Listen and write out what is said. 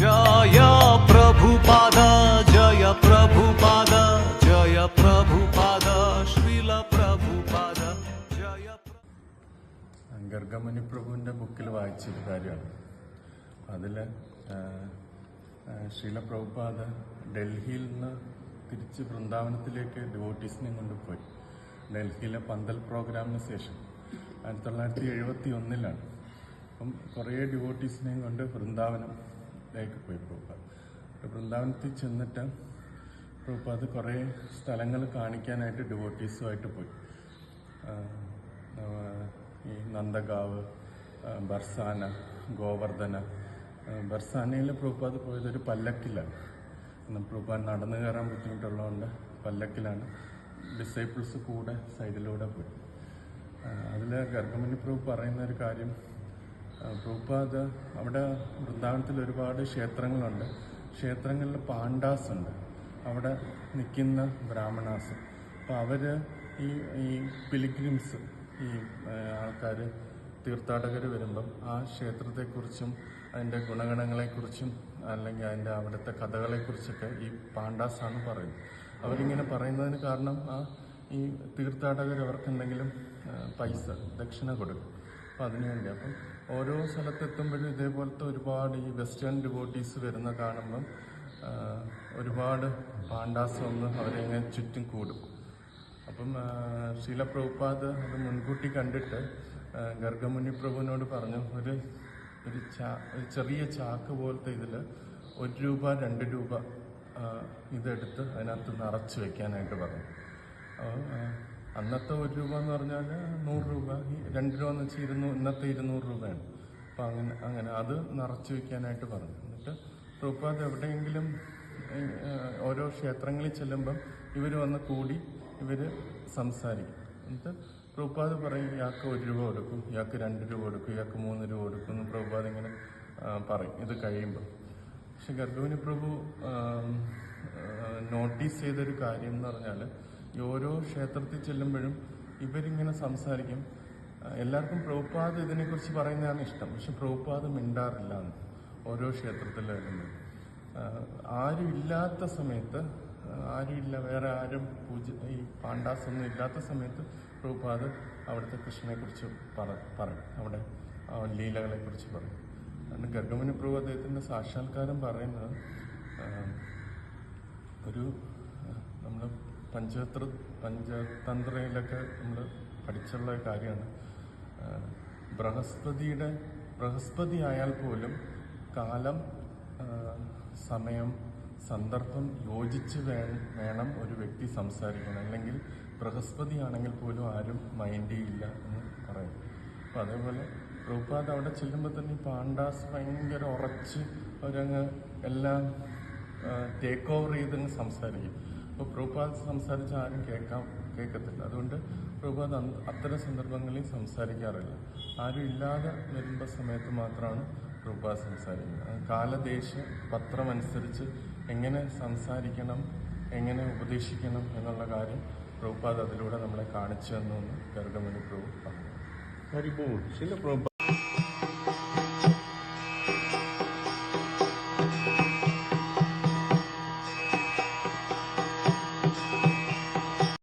ജയ പ്രഭുപാദ ജയ പ്രഭുപാദ ജയ പ്രഭുപാദ പ്രഭുപാദ ജയ പ്രഭുവിന്റെ ബുക്കിൽ വായിച്ചൊരു കാര്യമാണ്. അതിൽ ശ്രീല പ്രഭുപാദ ഡൽഹിയിൽ നിന്ന് തിരിച്ച് വൃന്ദാവനത്തിലേക്ക് ഡിവോട്ടീസിനെ കൊണ്ടുപോയി. ഡൽഹിയിലെ പന്തൽ പ്രോഗ്രാമിന് ശേഷം ആയിരത്തി തൊള്ളായിരത്തി എഴുപത്തി ഒന്നിലാണ്. അപ്പം കുറേ ഡിവോട്ടീസിനെയും കൊണ്ട് വൃന്ദാവനം വൃന്ദാവനത്തിലേക്ക് പോയി പ്രഭുപാദ് വൃന്ദാവനത്തിൽ ചെന്നിട്ട് പ്രഭുപാദ് കുറേ സ്ഥലങ്ങൾ കാണിക്കാനായിട്ട് ഡിവോട്ടീസുമായിട്ട് പോയി. ഈ നന്ദഗാവ് ബർസാന ഗോവർദ്ധന ബർസാനയിൽ പ്രഭുപാദ് പോയത് ഒരു പല്ലക്കിലാണ്. പ്രഭുപാദ് നടന്നു കയറാൻ ബുദ്ധിമുട്ടുള്ളതുകൊണ്ട് പല്ലക്കിലാണ്. ഡിസേബിൾസ് കൂടെ സൈഡിലൂടെ പോയി. അതിൽ ഗർഗമണി പ്രഭു പറയുന്ന ഒരു കാര്യം പ്രഭുപാദ് അവിടെ വൃന്ദാവനത്തിൽ ഒരുപാട് ക്ഷേത്രങ്ങളുണ്ട്. ക്ഷേത്രങ്ങളിൽ പാണ്ഡാസ് ഉണ്ട് അവിടെ നിൽക്കുന്ന ബ്രാഹ്മണാസ്. അപ്പോൾ അവർ ഈ ഈ പിലിഗ്രിംസ് ഈ ആൾക്കാർ തീർത്ഥാടകർ വരുമ്പം ആ ക്ഷേത്രത്തെക്കുറിച്ചും അതിന്റെ ഗുണഗണങ്ങളെക്കുറിച്ചും അല്ലെങ്കിൽ അതിന്റെ അവിടുത്തെ കഥകളെക്കുറിച്ചൊക്കെ ഈ പാണ്ഡാസാണ് പറയുന്നത്. അവരിങ്ങനെ പറയുന്നതിന് കാരണം ആ ഈ തീർത്ഥാടകർ അവർക്ക് എന്തെങ്കിലും പൈസ ദക്ഷിണ കൊടുക്കും. അപ്പം അതിനുവേണ്ടി അപ്പം ഓരോ സ്ഥലത്തെത്തുമ്പോഴും ഇതേപോലത്തെ ഒരുപാട് ഈ വെസ്റ്റേൺ ഡിവോട്ടീസ് വരുന്ന കാണുമ്പം ഒരുപാട് പാണ്ഡാസ് വന്ന് അവരെങ്ങനെ ചുറ്റും കൂടും. അപ്പം ശീല പ്രഭുപാദ് അത് മുൻകൂട്ടി കണ്ടിട്ട് ഗർഗമുനി പ്രഭുവിനോട് പറഞ്ഞു ഒരു ഒരു ചാ ഒരു ചെറിയ ചാക്ക് പോലത്തെ ഇതിൽ ഒരു രൂപ രണ്ട് രൂപ ഇതെടുത്ത് അതിനകത്ത് നിറച്ച് വെക്കാനായിട്ട് പറഞ്ഞു. അപ്പോൾ, അന്നത്തെ ഒരു രൂപ എന്ന് പറഞ്ഞാൽ നൂറ് രൂപ. രണ്ട് രൂപ എന്ന് വെച്ചാൽ ഇരുന്നൂ ഇന്നത്തെ ഇരുന്നൂറ് രൂപയാണ്. അപ്പം അങ്ങനെ അങ്ങനെ അത് നിറച്ച് വെക്കാനായിട്ട് പറഞ്ഞു. എന്നിട്ട് പ്രഭുപാദ് എവിടെയെങ്കിലും ഓരോ ക്ഷേത്രങ്ങളിൽ ചെല്ലുമ്പം ഇവർ വന്ന് കൂടി ഇവർ സംസാരിക്കും. എന്നിട്ട് പ്രഭുപാദ് പറയും ഇയാൾക്ക് ഒരു രൂപ കൊടുക്കും ഇയാൾക്ക് രണ്ട് രൂപ കൊടുക്കും ഇയാൾക്ക് മൂന്ന് രൂപ കൊടുക്കും എന്ന് പ്രഭുപാദ് ഇങ്ങനെ പറയും. ഇത് കഴിയുമ്പോൾ പക്ഷെ ഗർഭവിനി പ്രഭു നോട്ടീസ് ചെയ്തൊരു കാര്യം എന്ന് പറഞ്ഞാൽ ഈ ഓരോ ക്ഷേത്രത്തിൽ ചെല്ലുമ്പോഴും ഇവരിങ്ങനെ സംസാരിക്കും. എല്ലാവർക്കും പ്രഭുപാദ് ഇതിനെക്കുറിച്ച് പറയുന്നതാണ് ഇഷ്ടം. പക്ഷെ പ്രഭുപാദ് മിണ്ടാറില്ല എന്ന് ഓരോ ക്ഷേത്രത്തിലും ആരുമില്ലാത്ത ആരും ഇല്ലാത്ത സമയത്ത് ആരുമില്ല വേറെ ആരും പൂജ ഈ പാണ്ഡാസ് ഒന്നും ഇല്ലാത്ത സമയത്ത് പ്രഭുപാദ് അവിടുത്തെ കൃഷ്ണനെക്കുറിച്ച് പറ പറയും. അവിടെ ലീലകളെക്കുറിച്ച് പറയും. അതുകൊണ്ട് ഗർഗമണി പ്രഭു അദ്ദേഹത്തിന്റെ സാക്ഷാത്കാരം പറയുന്നത് ഒരു നമ്മൾ പഞ്ചതന്ത്ര പഞ്ചതന്ത്രയിലൊക്കെ നമ്മൾ പഠിച്ചുള്ള കാര്യമാണ്. ബൃഹസ്പതിയുടെ ബൃഹസ്പതി ആയാൽ പോലും കാലം സമയം സന്ദർഭം യോജിച്ച് വേണം ഒരു വ്യക്തി സംസാരിക്കണം അല്ലെങ്കിൽ ബൃഹസ്പതി ആണെങ്കിൽ പോലും ആരും മൈൻഡ് ചെയ്യില്ല എന്ന് പറയും. അപ്പം അതേപോലെ പ്രഭുപാദ് അവിടെ ചെല്ലുമ്പോൾ തന്നെ ഈ പാണ്ഡാസ് ഭയങ്കര ഉറച്ച് അവരങ്ങ് എല്ലാം ടേക്ക് ഓവർ ചെയ്തങ്ങ് സംസാരിക്കും. അപ്പോൾ പ്രഭുപാദ് സംസാരിച്ച ആരും കേൾക്കാൻ കേൾക്കത്തില്ല. അതുകൊണ്ട് പ്രഭുപാദ് അത്തരം സന്ദർഭങ്ങളിൽ സംസാരിക്കാറില്ല. ആരും ഇല്ലാതെ വരുമ്പോൾ സമയത്ത് മാത്രമാണ് പ്രഭുപാദ് സംസാരിക്കുന്നത്. കാലദേശ പത്രമനുസരിച്ച് എങ്ങനെ സംസാരിക്കണം എങ്ങനെ ഉപദേശിക്കണം എന്നുള്ള കാര്യം പ്രഭുപാദ് അതിലൂടെ നമ്മളെ കാണിച്ചു തന്നു ഗർഗമണി പ്രഭു. പറഞ്ഞു ഹരിബോൾ ചില പ്രഭു